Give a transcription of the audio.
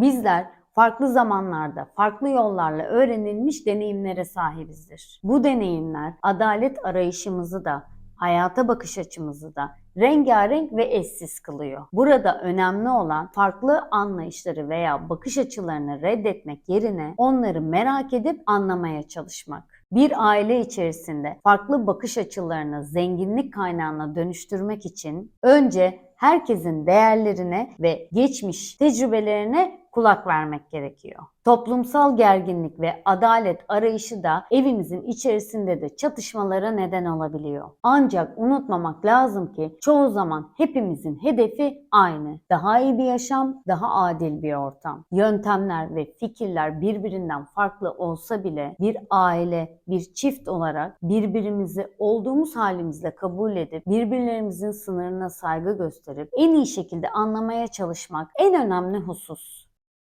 Bizler farklı zamanlarda, farklı yollarla öğrenilmiş deneyimlere sahibizdir. Bu deneyimler adalet arayışımızı da, hayata bakış açımızı da rengarenk ve eşsiz kılıyor. Burada önemli olan farklı anlayışları veya bakış açılarını reddetmek yerine onları merak edip anlamaya çalışmak. Bir aile içerisinde farklı bakış açılarını zenginlik kaynağına dönüştürmek için önce herkesin değerlerine ve geçmiş tecrübelerine kulak vermek gerekiyor. Toplumsal gerginlik ve adalet arayışı da evimizin içerisinde de çatışmalara neden olabiliyor. Ancak unutmamak lazım ki çoğu zaman hepimizin hedefi aynı. Daha iyi bir yaşam, daha adil bir ortam. Yöntemler ve fikirler birbirinden farklı olsa bile bir aile, bir çift olarak birbirimizi olduğumuz halimizle kabul edip birbirlerimizin sınırına saygı gösterip en iyi şekilde anlamaya çalışmak en önemli husus.